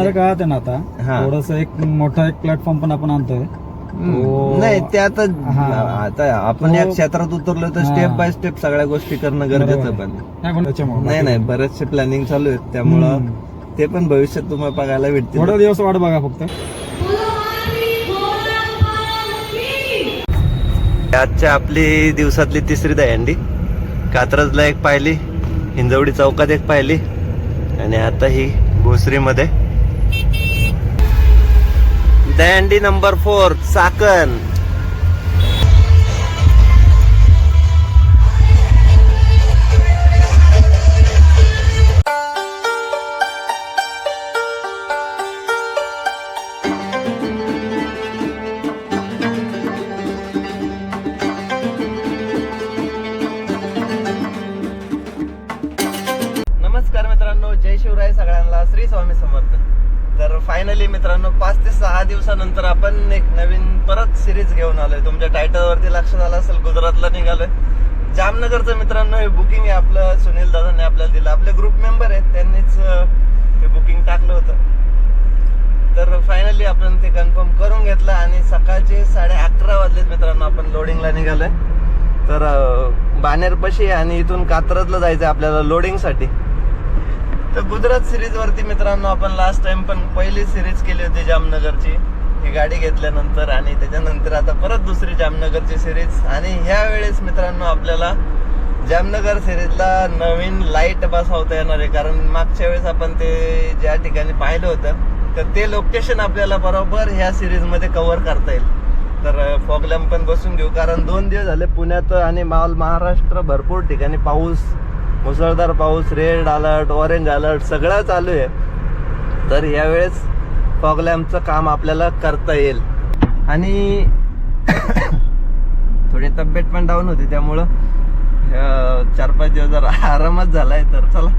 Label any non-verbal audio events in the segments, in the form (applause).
येणाऱ्या काळात आहे ना आता हा. थोडस एक मोठा एक प्लॅटफॉर्म पण आपण आणतोय. तो- नाही ते आता हा. आता आपण या तो- क्षेत्रात उतरलो तर हा. स्टेप बाय स्टेप सगळ्या गोष्टी करणं गरजेचं बरोबर पण आहे. नाही पण त्याच्यामुळे नाही नाही बरेचसे प्लॅनिंग चालू आहेत. त्यामुळं ते पण भविष्यात तुम्हाला बघायला भेटतील. थोडा दिवस वाट बघा फक्त. आजच्या आपली दिवसातली तिसरी दहंडी कात्रजला एक पाहिली हिंजवडी चौकात एक पाहिली आणि आता ही भोसरीमध्ये. दहंडी नंबर फोर चाकण जामनगरचं मित्रांनो हे बुकिंग आहे आपलं सुनील दादांनी आपल्याला दिलं. आपले ग्रुप मेंबर आहेत त्यांनीच हे बुकिंग टाकलं होतं. तर फायनली आपण ते कन्फर्म करून घेतलं आणि सकाळचे साडे अकरा वाजलेत मित्रांनो आपण लोडिंगला निघालोय. तर बानेरपाशी आणि इथून कात्रजला जायचं आहे आपल्याला लोडिंगसाठी तर गुजरात सिरीज वरती मित्रांनो आपण लास्ट टाइम पण पहिली सिरीज केली होती जामनगरची. ही गाडी घेतल्यानंतर आणि त्याच्यानंतर आता परत दुसरी जामनगरची सिरीज आणि ह्या वेळेस मित्रांनो आपल्याला जामनगर सिरीजला नवीन लाइट बसवता येणार आहे. कारण मागच्या वेळेस आपण ते ज्या ठिकाणी पाहिलं होतं तर ते लोकेशन आपल्याला बरोबर ह्या सिरीजमध्ये कव्हर करता येईल. तर फॉग लॅम्प पण बसून घेऊ. कारण दोन दिवस झाले पुण्यात आणि माल महाराष्ट्र भरपूर ठिकाणी पाऊस मुसळधार पाऊस रेड अलर्ट ऑरेंज अलर्ट सगळं चालू आहे. तर यावेळेस फॉग लॅम्पचं काम आपल्याला करता येईल. आणि (coughs) थोडी तब्येत पण डाऊन होती त्यामुळं चार पाच दिवस जरा आरामच झालाय तर चला.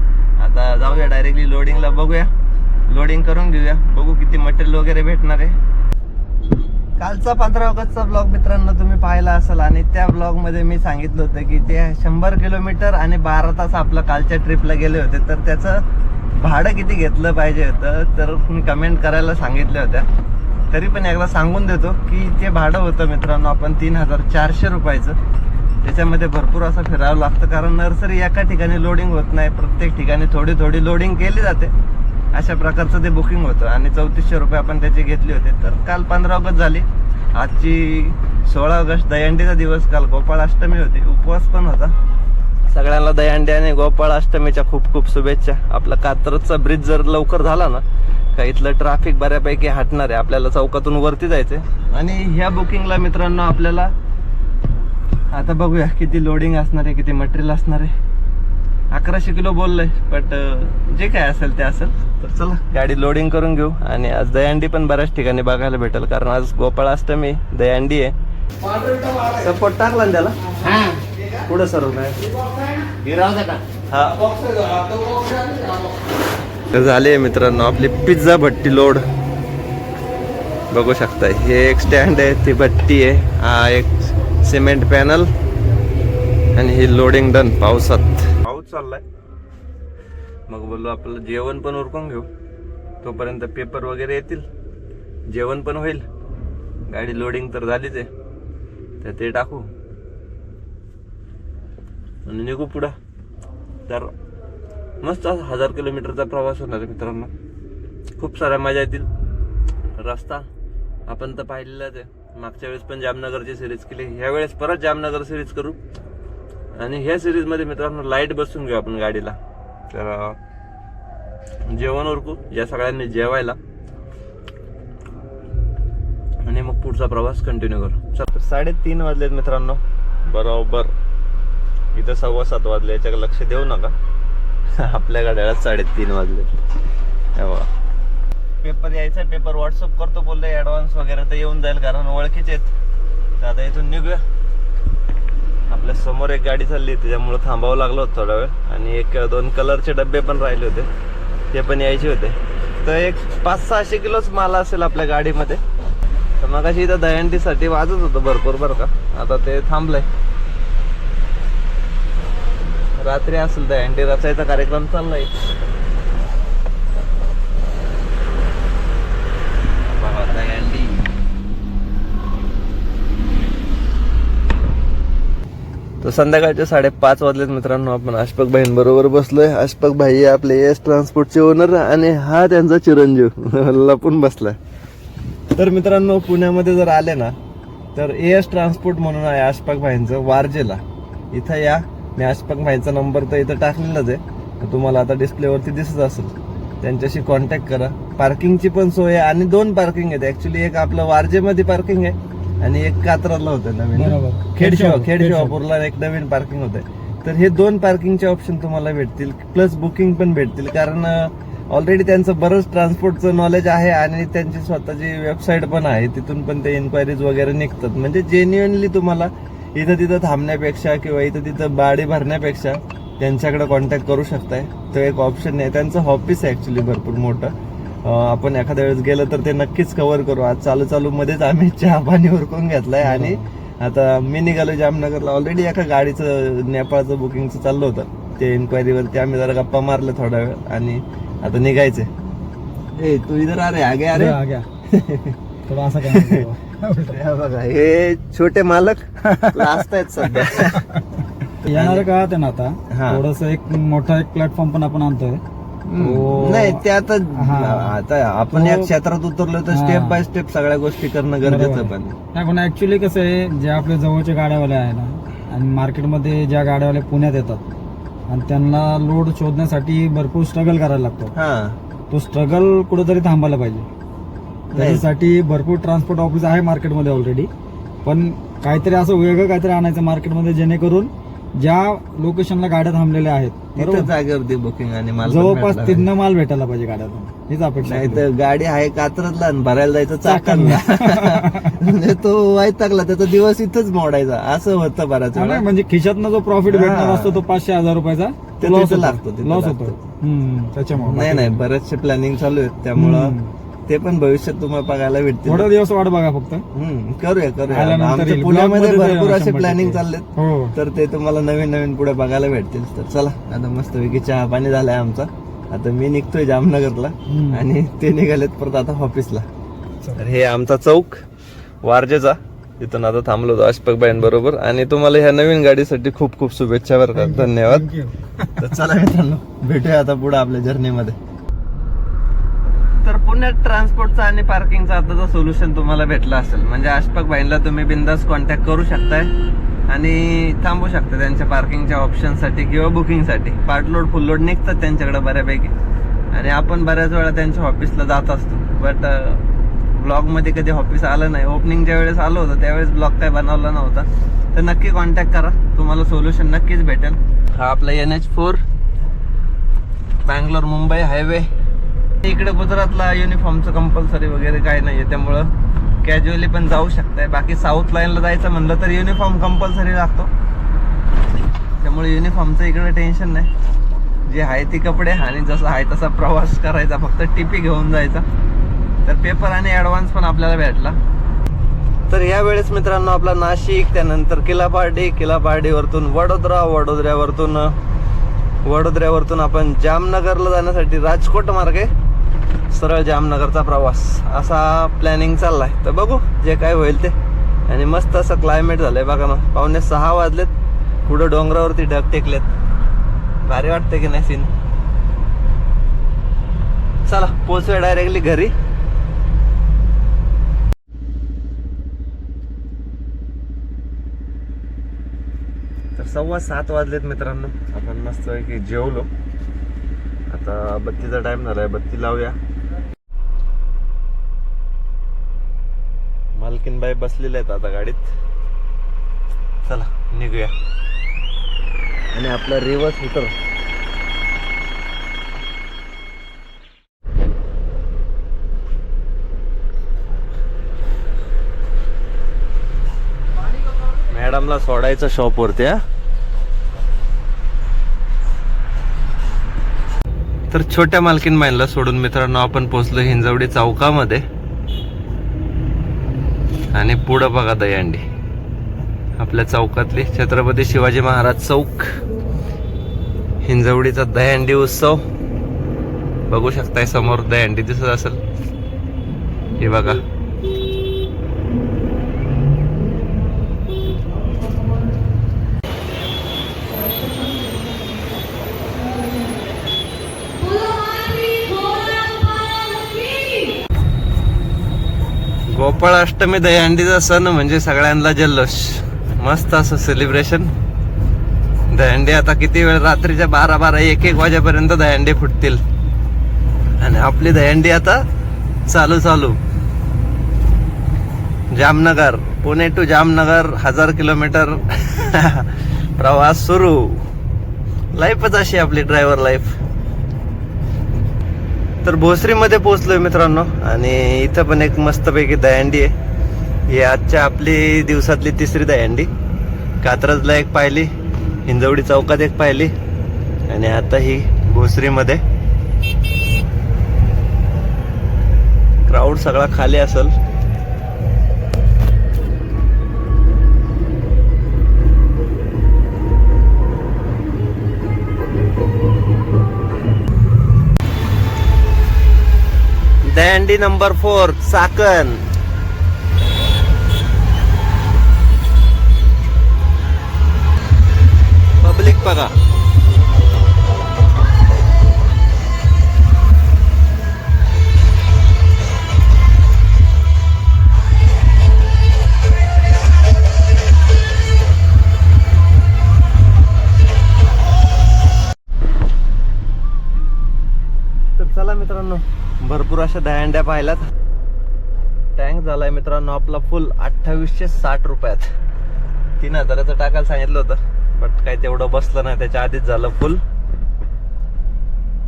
आता जाऊया डायरेक्टली लोडिंगला बघूया. लोडिंग करून घेऊया. बघू किती मटेरियल वगैरे भेटणार आहे. कालचा पंधरा ऑगस्टचा ब्लॉग मित्रांनो तुम्ही पाहिला असाल आणि त्या ब्लॉगमध्ये मी सांगितलं होतं की ते शंभर किलोमीटर आणि बारा तास आपलं कालच्या ट्रिपला गेले होते. तर त्याचं भाडं किती घेतलं पाहिजे होतं तर मी कमेंट करायला सांगितल्या होत्या. तरी पण एकदा सांगून देतो की ते भाडं होतं मित्रांनो आपण तीन हजार चारशे रुपयाचं. त्याच्यामध्ये भरपूर असं फिरावं लागतं कारण नर्सरी एका ठिकाणी लोडिंग होत नाही प्रत्येक ठिकाणी थोडी थोडी लोडिंग केली जाते. अशा प्रकारचं ते बुकिंग होतं आणि चौतीसशे रुपये आपण त्याचे घेतले होते. तर काल पंधरा ऑगस्ट झाली. आजची सोळा ऑगस्ट दहीहंडीचा दिवस काल गोपाळाष्टमी होती. उपवास पण होता. सगळ्यांना दहीहंडी आणि गोपाळाष्टमीच्या खूप खूप शुभेच्छा. आपला कात्रजचा ब्रिज जर लवकर झाला ना का इथलं ट्रॅफिक बऱ्यापैकी हटणार आहे. आपल्याला चौकातून वरती जायचंय. आणि ह्या बुकिंगला मित्रांनो आपल्याला आता बघूया किती लोडिंग असणार आहे किती मटेरियल असणार आहे. अकराशे किलो बोललोय बट जे काय असेल ते असेल. तर चला गाडी लोडिंग करून घेऊ. आणि आज दहीहंडी पण बऱ्याच ठिकाणी बघायला भेटेल कारण आज गोपाळाष्टमी दहीहंडी आहे. सपोर्ट टाकला ना त्याला? पुढे सर्व हा तर झाले मित्रांनो आपली पिझ्झा भट्टी लोड. बघू शकता हे एक स्टँड आहे ती भट्टी आहे. हा एक सिमेंट पॅनल आणि ही लोडिंग डन पावसात. पाऊस चाललाय. मग बोललो आपलं जेवण पण उरकून घेऊ. तोपर्यंत पेपर वगैरे येतील. जेवण पण होईल. गाडी लोडिंग तर झालीच आहे. तर ते टाकू. आणि निघू पुढं. तर मस्त असा हजार किलोमीटरचा प्रवास होणार आहे मित्रांनो. खूप साऱ्या मजा येतील. रस्ता आपण तर पाहिलेलाच आहे. मागच्या वेळेस पण जामनगरची सिरीज केली. ह्या वेळेस परत जामनगर सिरीज करू. आणि ह्या सिरीजमध्ये मित्रांनो लाइट बसून घेऊ आपण गाडीला. तर जेवण उरकू. या सगळ्यांनी जेवायला. आणि मग पुढचा प्रवास कंटिन्यू करू. चल. साडेतीन वाजलेत मित्रांनो. बरोबर. इथं सव्वा सात वाजले याच्याकडे लक्ष देऊ नका. (laughs) आपल्या गाड्याला साडेतीन वाजले. पेपर यायचा पेपर व्हॉट्सअप करतो बोलले ऍडव्हान्स वगैरे तर येऊन जाईल कारण ओळखीचे आहेत. तर आता इथून निघूया. आपल्यासमोर एक गाडी चालली त्याच्यामुळे थांबावं लागलं होतं थोडा वेळ. आणि एक दोन कलरचे डबे पण राहिले होते. ते पण यायचे होते. तर एक पाच सहाशे किलोच माल असेल आपल्या गाडीमध्ये. तर मग इथं दहंडीसाठी वाजत होतं भरपूर बरं का. आता ते थांबलंय. रात्री असेल तर अँटी रचायचा कार्यक्रम चाललाय. तर संध्याकाळच्या साडेपाच वाजलेत मित्रांनो आपण अशफाक भाईंबरोबर बसलोय. अशफाक भाई आपले एस ट्रान्सपोर्टचे ओनर आणि हा त्यांचा चिरंजीव. लपून बसला तर मित्रांनो पुण्यामध्ये जर आले ना तर एस ट्रान्सपोर्ट म्हणून आहे अशफाक भाईंचं वारजेला. इथं या. मी अशफाक भाईंचा नंबर तर इथं टाकलेलाच आहे. तुम्हाला आता डिस्प्लेवरती दिसत असेल. त्यांच्याशी कॉन्टॅक्ट करा. पार्किंगची पण सोय आहे आणि दोन पार्किंग आहेत. ऍक्च्युली एक आपलं वारजेमध्ये पार्किंग आहे आणि एक कात्राला होतं नवीन. खेडशिवा खेडशिवा- खेडशिवापूरला एक नवीन पार्किंग होत तर हे दोन पार्किंगचे ऑप्शन तुम्हाला भेटतील. प्लस बुकिंग पण भेटतील. कारण ऑलरेडी त्यांचं बरंच ट्रान्सपोर्टचं नॉलेज आहे आणि त्यांची स्वतःची वेबसाईट पण आहे. तिथून पण ते इन्क्वायरीज वगैरे निघतात. म्हणजे जेन्युअनली तुम्हाला इथं तिथं थांबण्यापेक्षा किंवा इथं तिथं बाडी भरण्यापेक्षा त्यांच्याकडे कॉन्टॅक्ट करू शकताय. तो एक ऑप्शन आहे. त्यांचं ऑफिस आहे ऍक्च्युली भरपूर मोठं. आपण एखाद्या वेळेस गेलं तर ते नक्कीच कव्हर करू. आज चालू चालू मध्येच आम्ही (laughs) चहा पाणी उरकून घेतलाय आणि आता मी निघालो जामनगरला. ऑलरेडी एका गाडीचं नेपाळचं बुकिंगचं चाललं होतं. ते इन्क्वायरीवरती आम्ही जरा गप्पा मारले थोडा वेळ आणि आता निघायचे ए तू इधर आ रे. आगे आ रे आ गया थोडा असा काय हे बघा हे छोटे मालक लास्ट आहेत सध्या येणार का ते ना आता. थोडस एक मोठा एक प्लॅटफॉर्म पण आपण आणतोय तो- नाही ते आता हा. आता आपण या तो- क्षेत्रात उतरलो तर हा. स्टेप बाय स्टेप सगळ्या गोष्टी करणं गरजेचं बरोबर. पण नाही पण ऍक्च्युली कसं आहे जे आपले जवळचे गाड्यावाले आहे ना आणि मार्केटमध्ये ज्या गाड्यावाले पुण्यात येतात आणि त्यांना लोड शोधण्यासाठी भरपूर स्ट्रगल करायला लागतो हा तो स्ट्रगल कुठेतरी थांबायला पाहिजे त्याच्यासाठी भरपूर ट्रान्सपोर्ट ऑफिस आहे मार्केटमध्ये ऑलरेडी पण काहीतरी असं वेगळं काहीतरी आणायचं मार्केटमध्ये जेणेकरून ज्या लोकेशनला गाड्या थांबलेल्या आहेत तिथं बुकिंग आणि माल जवळपास तिथनं माल भेटायला पाहिजे गाड्यातून. हीच अपेक्षा नाही. तर गाडी आहे कात्रजला आणि भरायला जायचं चाकणला. (laughs) म्हणजे तो वाईट टाकला त्याचा दिवस इथंच मोडायचा. असं होतं बऱ्याच वेळा. म्हणजे खिशातनं जो प्रॉफिट. भेटणार असतो तो पाचशे हजार रुपयाचा लॉस लागतो, लॉस. होतो. त्याच्यामुळे नाही नाही बरेचसे प्लॅनिंग चालू आहेत. त्यामुळं. ते पण भविष्यात तुम्हाला बघायला भेटतील. थोडा दिवस वाट बघा फक्त. हम्म, करूया करूया. आल्यानंतर आमच्या येईल. पुण्यामध्ये भरपूर असे शंभर प्लॅनिंग. चाललेत. हो. तर ते तुम्हाला नवीन नवीन पुढे बघायला भेटतील. तर चला आता मस्त पैकी चहा पाणी झालाय आमचा. आता मी निघतोय जामनगरला हम्म. आणि ते निघालेत परत आता ऑफिसला तर हे आमचा चौक वारजेचा. तिथून आता थांबलो होतो अशफाक बरोबर आणि तुम्हाला ह्या नवीन गाडीसाठी खूप खूप शुभेच्छा बरं का. धन्यवाद. Thank you. तर चला मित्रांनो भेटूया आता पुढे आपल्या जर्नीमध्ये तर पुण्यात ट्रान्सपोर्टचा आणि पार्किंगचा आताचा सोल्युशन तुम्हाला भेटला असेल म्हणजे आशपाक भाईंना तुम्ही बिंदास कॉन्टॅक्ट करू शकताय आणि थांबू शकता त्यांच्या पार्किंगच्या ऑप्शनसाठी किंवा बुकिंगसाठी पार्ट लोड फुल लोड निघतात त्यांच्याकडे बऱ्यापैकी. आणि आपण बऱ्याच वेळा त्यांच्या ऑफिसला जात असतो. बट ब्लॉगमध्ये कधी ऑफिस आलं नाही. ओपनिंगच्या वेळेस आलो होतं त्यावेळेस ब्लॉग काय बनवला नव्हता. तर नक्की कॉन्टॅक्ट करा. तुम्हाला सोल्युशन नक्कीच भेटेल. हा आपला N H four Bangalore Mumbai highway इकडे गुजरातला युनिफॉर्मचं कंपल्सरी वगैरे काय नाहीये त्यामुळं कॅज्युअली पण जाऊ शकताय. बाकी साऊथ लाईनला जायचं म्हणलं तर युनिफॉर्म कंपल्सरी लागतो. त्यामुळे युनिफॉर्मचं इकडे टेन्शन नाही. जे आहे ती कपडे आणि जसं आहे तसा प्रवास करायचा फक्त टिपी घेऊन जायचा. तर पेपर आणि ॲडव्हान्स पण आपल्याला भेटला. तर या वेळेस मित्रांनो आपला नाशिक त्यानंतर किलापार्डी किलापार्डीवरतून वडोदरा वडोदऱ्यावरतून वडोदऱ्यावरतून आपण जामनगरला जाण्यासाठी राजकोट मार्गे सरळ जामनगरचा प्रवास. असा प्लॅनिंग चाललाय. तर बघू जे काय होईल ते. आणि मस्त असं क्लायमेट झालंय बघा ना. पाहुणे सहा वाजलेत. पुढं डोंगरावरती ढग टेकलेत. भारी वाटतं की नाही सीन चला पोचूया डायरेक्टली घरी. तर सव्वा सात वाजलेत मित्रांनो. आपण मस्त की जेवलो. आता बत्तीचा टाइम झालाय. बत्ती लावूया. मालकीनबाई बसलेले आहेत आता गाडीत. चला निघूया. आणि आपला रिवर्स हिटर मॅडमला सोडायचं शॉपवरती हा. तर छोट्या मालकीन माईनला सोडून मित्रांनो आपण पोहोचलो हिंजवडी चौकामध्ये. आणि पुढं बघा दयांडी. आपल्या चौकातली छत्रपती शिवाजी महाराज चौक. हिंजवडीचा दहीहंडी उत्सव. बघू शकताय समोर दहीहंडी दिसत असेल. हे बघा. गोपाळ अष्टमी दहीहंडीचा सण म्हणजे सगळ्यांना जल्लोष. मस्त असं सेलिब्रेशन दहीहंडी आता किती वेळ? रात्रीच्या बारा बारा एक एक वाजेपर्यंत दहीहंडी फुटतील. आणि आपली दहीहंडी आता चालू चालू. जामनगर. पुणे टू जामनगर हजार किलोमीटर (laughs) प्रवास सुरू. लाईफच अशी आपली ड्रायव्हर लाईफ तर भोसरीमध्ये पोहोचलोय मित्रांनो. आणि इथं पण एक मस्तपैकी दहीहंडी आहे. ही आजच्या आपली दिवसातली तिसरी दहीहंडी कात्रजला एक पाहिली हिंजवडी चौकात एक पाहिली आणि आता ही भोसरीमध्ये. क्राऊड सगळा खाली असेल. दहंडी नंबर फोर चाकण पब्लिक बघा. मित्रांनो भरपूर अशा दहंड्या पाहिल्यात. टँक झालाय मित्रांनो आपला फुल अठ्ठावीसशे साठ रुपयात. तीन हजाराचं टाकायला सांगितलं होतं बट काही तेवढं बसलं नाही त्याच्या आधीच झालं फुल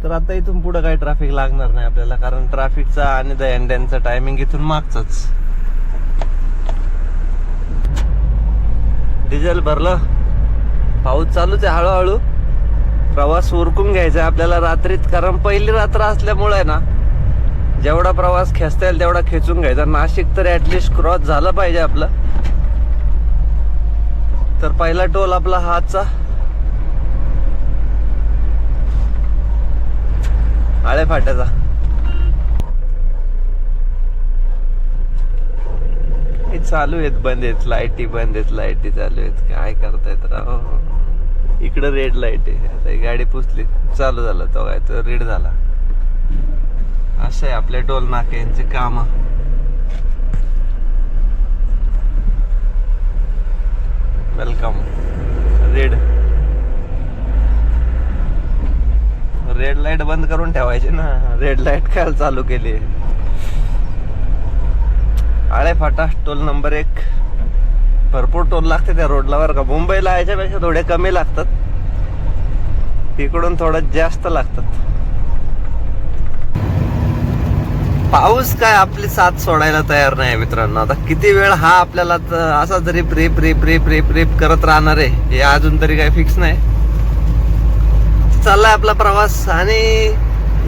तर आता इथून पुढं काही ट्रॅफिक लागणार नाही आपल्याला कारण ट्रॅफिकचा आणि दहंड्यांचा टायमिंग इथून मागचंच. डिझेल भरलं. पाऊस चालूच आहे हळूहळू. प्रवास उरकून घ्यायचा आपल्याला रात्रीत कारण पहिली रात्र असल्यामुळे ना जेवढा प्रवास खेचता येईल तेवढा खेचून घ्यायचा. नाशिक तर ॲटलिस्ट क्रॉस झालं पाहिजे आपलं. तर पहिला टोल आपला हातचा. आळे फाट्याचा. हे चालू आहेत बंद आहेत लाईटी बंद आहेत लाईटी चालू आहेत. काय करतायत राव? इकडं रेड लाइट आहे. आता ही गाडी पुसली. चालू झालं. तो काय तो रेड झाला. असं आहे आपले टोल नाके यांचे काम. वेलकम रेड रेड लाइट बंद करून ठेवायची ना. रेड लाइट काय चालू केली. आळे फाटा. टोल नंबर एक. भरपूर टोल लागते त्या रोडला बरं का. मुंबईला याच्यापेक्षा थोडे कमी लागतात. इकडून थोडं जास्त लागतात. पाऊस काय आपली साथ सोडायला तयार नाही मित्रांनो. आता किती वेळ हा आपल्याला असा जरी रिप रिप रिप रिप रिप करत राहणार आहे हे अजून तरी काही फिक्स नाही. चाललाय आपला प्रवास आणि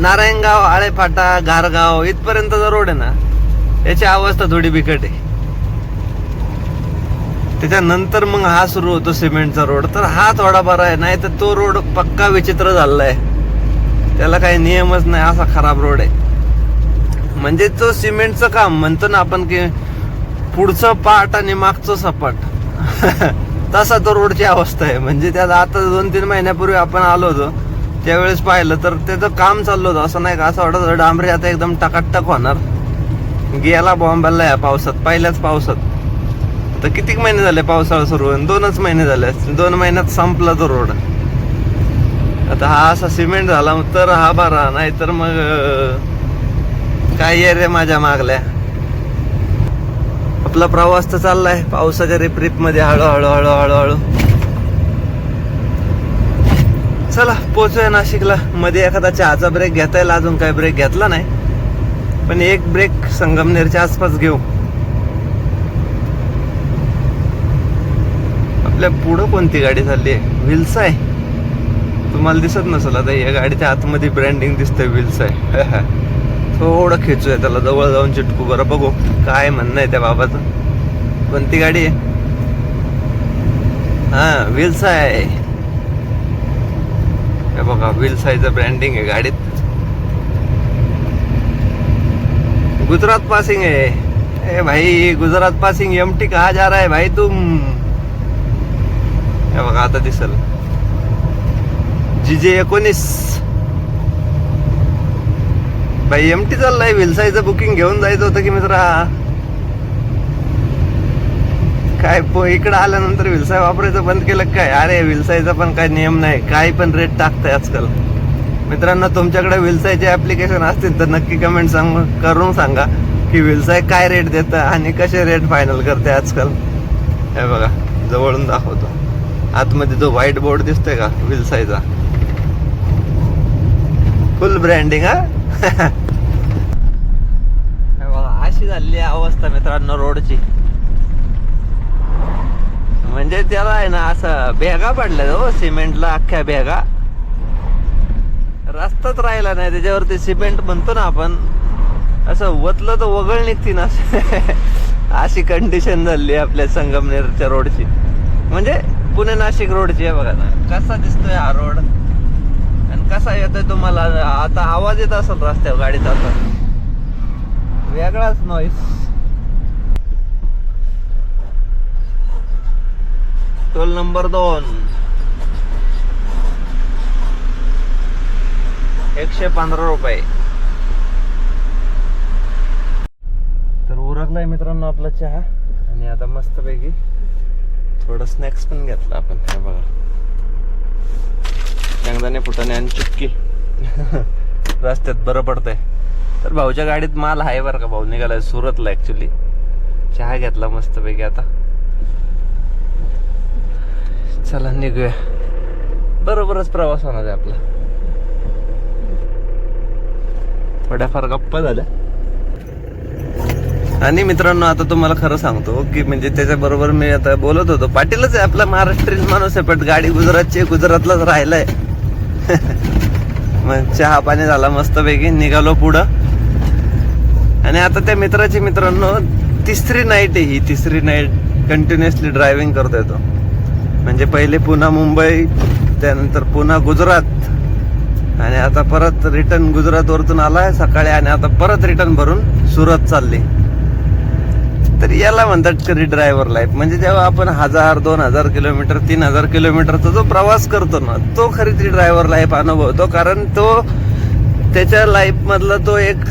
नारायणगाव आळेफाटा घारगाव इथपर्यंतचा रोड आहे ना याची अवस्था थोडी बिकट आहे. त्याच्यानंतर मग हा सुरू होतो सिमेंटचा रोड. तर हा थोडा बरा आहे नाही तर तो रोड पक्का विचित्र झालेला आहे त्याला काही नियमच नाही असा खराब रोड आहे. म्हणजे तो सिमेंटचं काम म्हणतो ना आपण की पुढचं पाट आणि मागचं सपाट. (laughs) तसा तो रोडची अवस्था आहे. म्हणजे त्यात आता दोन तीन महिन्यापूर्वी आपण आलो होतो त्यावेळेस पाहिलं तर त्याचं काम चाललं होतं. असं नाही का असं वाटत होतं डांबरी आता एकदम टकाटक होणार. गेला बॉम्बेला या पावसात पहिल्याच पावसात. तर किती महिने झाले पावसाळा सुरू? होऊन दोनच महिने झाले. दोन महिन्यात संपला तो रोड. आता हा असा सिमेंट झाला तर हा बरा नाही तर मग काय ये रे माझ्या मागल्या? आपला प्रवास तर चाललाय पावसाच्या रिप रिपमध्ये हळूहळू हळूहळू हळू. चला पोचूया नाशिकला. मध्ये एखादा चहाचा ब्रेक घेता येईल अजून काही ब्रेक घेतला नाही. पण एक ब्रेक संगमनेरच्या आसपास घेऊ. आपल्या पुढं कोणती गाडी चालली आहे? व्हील्स आहे. तुम्हाला दिसत नसेल आता या गाडीच्या आतमध्ये ब्रँडिंग दिसतंय व्हील्स आहे. (laughs) थोडं खेचू आहे त्याला जवळ जाऊन चिटकू बरं बघू काय म्हणणं आहे त्या बाबाचं. कोणती गाडी आहे? हा व्हील्स आहे. हे बघा व्हील्स आयचं ब्रँडिंग आहे गाडीत. गुजरात पासिंग आहे. ए भाई गुजरात पासिंग एमटी कहा जा रहा है भाई तुम? हे बघा आता दिसल. जी जे एकोणीस. बाई एम टी चाललाय विलसाईचं बुकिंग घेऊन जायचं होतं की मित्रा? काय पो इकडं आल्यानंतर विलसाय वापरायचं बंद केलं काय? अरे विलसायचा पण काय नियम नाही काही पण रेट टाकताय आजकाल. मित्रांनो तुमच्याकडे विलसायचे ऍप्लिकेशन असतील तर नक्की कमेंट सांग करून सांगा की विलसाय काय रेट देतं आणि कसे रेट फायनल करते आजकाल. हे बघा जवळून दाखवतो. आतमध्ये जो व्हाईट बोर्ड दिसतोय का? विलसायचा फुल ब्रँडिंग हा? (laughs) अशी झालेली अवस्था मित्रांनो रोडची. म्हणजे त्याला आहे ना असं बेगा पडल्या हो सिमेंटला अख्ख्या बेगा रस्ताच राहिला नाही त्याच्यावरती सिमेंट म्हणतो ना आपण. असं वतलं तर वगळ निघती ना. (laughs) अशी कंडिशन झाली आहे आपल्या संगमनेरच्या रोडची. म्हणजे पुणे नाशिक रोडची आहे बघा ना. कसा दिसतोय हा रोड आणि कसा येतोय तुम्हाला? आता आवाज येत असेल रस्त्यावर गाडीचा आता वेगळाच नॉईस टोल नंबर दोन. एकशे पंधरा रुपये. तर उरकलाय मित्रांनो आपला चहा. आणि आता मस्तपैकी थोडं स्नॅक्स पण घेतला आपण. हे बघा. शेंगदाणे फुटाणे आणि चिक्की (laughs) रस्त्यात बरं पडतंय. तर भाऊच्या गाडीत माल आहे बरं का भाऊ? निघालाय सुरतला ऍक्च्युली चहा घेतला मस्तपैकी आता. चला निघूया. बरोबरच प्रवास होणार आहे आपला. थोड्याफार गप्पा झाल्या. आणि मित्रांनो आता तुम्हाला खरं सांगतो की म्हणजे त्याच्या बरोबर मी आता बोलत होतो. पाटीलच आहे आपला महाराष्ट्रीयन माणूस आहे पण गाडी गुजरातची गुजरातलाच राहिलाय. (laughs) मग चहा पाणी झाला मस्तपैकी निघालो पुढं. आणि आता त्या मित्राची मित्रांनो तिसरी नाईट आहे ही. तिसरी नाईट कंटिन्युअसली ड्रायव्हिंग करतोय तो. म्हणजे पहिले पुन्हा मुंबई त्यानंतर पुन्हा गुजरात. आणि आता परत रिटर्न गुजरात वरतून आलाय सकाळी आणि आता परत रिटर्न भरून सुरत चालली. तर याला म्हणतात खरी ड्रायव्हर लाईफ म्हणजे जेव्हा आपण हजार दोन हजार किलोमीटर तीन हजार किलोमीटरचा जो प्रवास करतो ना तो खरी ती ड्रायव्हर लाईफ अनुभवतो. कारण तो त्याच्या लाईफ मधला तो एक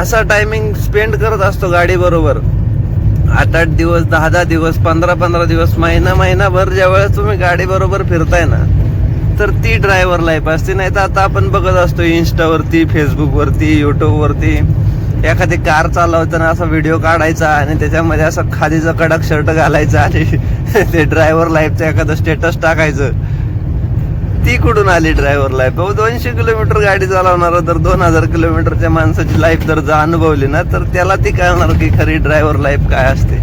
असा टायमिंग स्पेंड करत असतो गाडी बरोबर आठ आठ दिवस दहा दहा दिवस पंधरा पंधरा दिवस महिना महिनाभर ज्यावेळेस तुम्ही गाडी बरोबर फिरताय ना तर ती ड्रायव्हर लाईफ असते. नाही तर आता आपण बघत असतो इन्स्टावरती फेसबुकवरती युट्यूबवरती एखादी कार चालवताना असा व्हिडिओ काढायचा आणि त्याच्यामध्ये असं खादीचा कडक शर्ट घालायचा आणि (laughs) ते ड्रायव्हर लाईफचं एखादं स्टेटस टाकायचं. ती कुठून आली ड्रायव्हर लाईफ भाऊ दोनशे किलोमीटर गाडी चालवणार तर दोन हजार किलोमीटरच्या माणसाची लाईफ जर जा अनुभवली ना तर त्याला ती कळणार की खरी ड्रायव्हर लाईफ काय असते.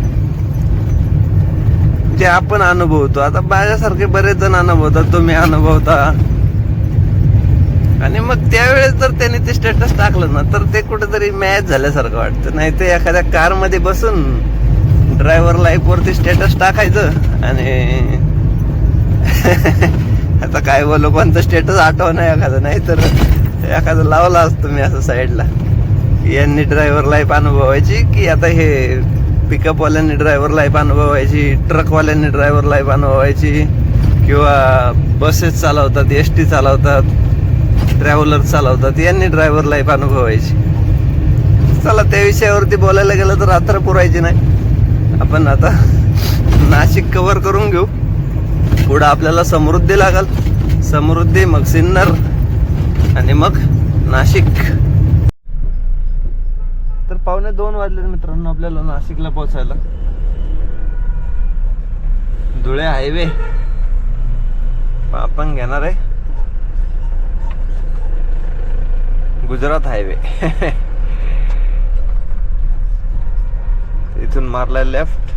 जे आपण अनुभवतो. आता माझ्यासारखे बरेच जण अनुभवतात तुम्ही अनुभवता. आणि मग त्यावेळेस जर त्यांनी ते स्टेटस टाकलं ना तर ते कुठेतरी मॅच झाल्यासारखं वाटतं. नाही ते एखाद्या कारमध्ये बसून ड्रायव्हर लाईफवरती स्टेटस टाकायचं आणि (laughs) आता काय बोलो कोणतं स्टेटस आठवण आहे एखादं. नाही तर एखादं लावला असतो मी असं साईडला यांनी ड्रायव्हर लाईफ अनुभवायची की आता हे पिकअपवाल्यांनी ड्रायव्हर लाईफ अनुभवायची ट्रकवाल्यांनी ड्रायव्हर लाईफ अनुभवायची किंवा बसेस चालवतात एस टी चालवतात ट्रॅव्हलर चालवतात यांनी ड्रायव्हर लाईफ अनुभवायची. चला त्या विषयावरती बोलायला गेलं तर रात्र पुरायची नाही. आपण आता नाशिक कव्हर करून घेऊ. पुढं आपल्याला समृद्धी लागल. समृद्धी मग सिन्नर आणि मग नाशिक. तर पावणे दोन वाजले मित्रांनो आपल्याला नाशिकला पोहोचायला. धुळे हायवे आपण घेणार आहे. गुजरात हायवे. इथून मारलाय लेफ्ट.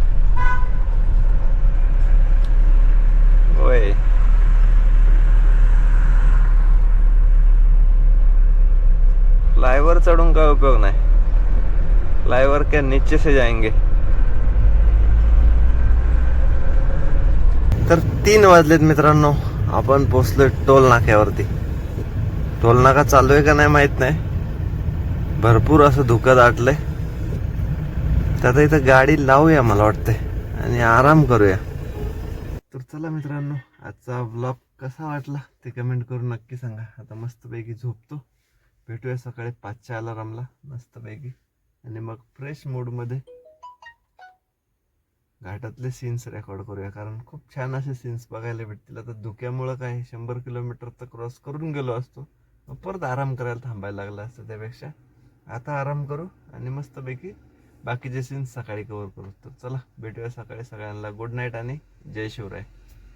होय. फ्लायवर चढून काय उपयोग नाही. फ्लायवर के नीचे से जाएंगे तर तीन वाजलेत मित्रांनो. आपण पोचलोय टोल नाक्यावरती. टोलनाका चालू आहे का नाही माहीत नाही. भरपूर असं धुकं दाटलंय. तर आता इथं गाडी लावूया मला वाटतंय आणि आराम करूया. तर चला मित्रांनो आजचा ब्लॉग कसा वाटला ते कमेंट करून नक्की सांगा. आता मस्तपैकी झोपतो. भेटूया सकाळी पाचच्या अलारामला मस्तपैकी. आणि मग फ्रेश मूडमध्ये घाटातले सीन्स रेकॉर्ड करूया. कारण खूप छान असे सीन्स बघायला भेटतील. आता धुक्यामुळं काय शंभर किलोमीटर तर क्रॉस करून गेलो असतो. मग परत आराम करायला थांबायला लागला असतं त्यापेक्षा. आता आराम करू आणि मस्तपैकी बाकीचे सीन्स सकाळी कवर करू. तर चला भेटूया सकाळी सगळ्यांना. गुड नाईट आणि जय शिवराय.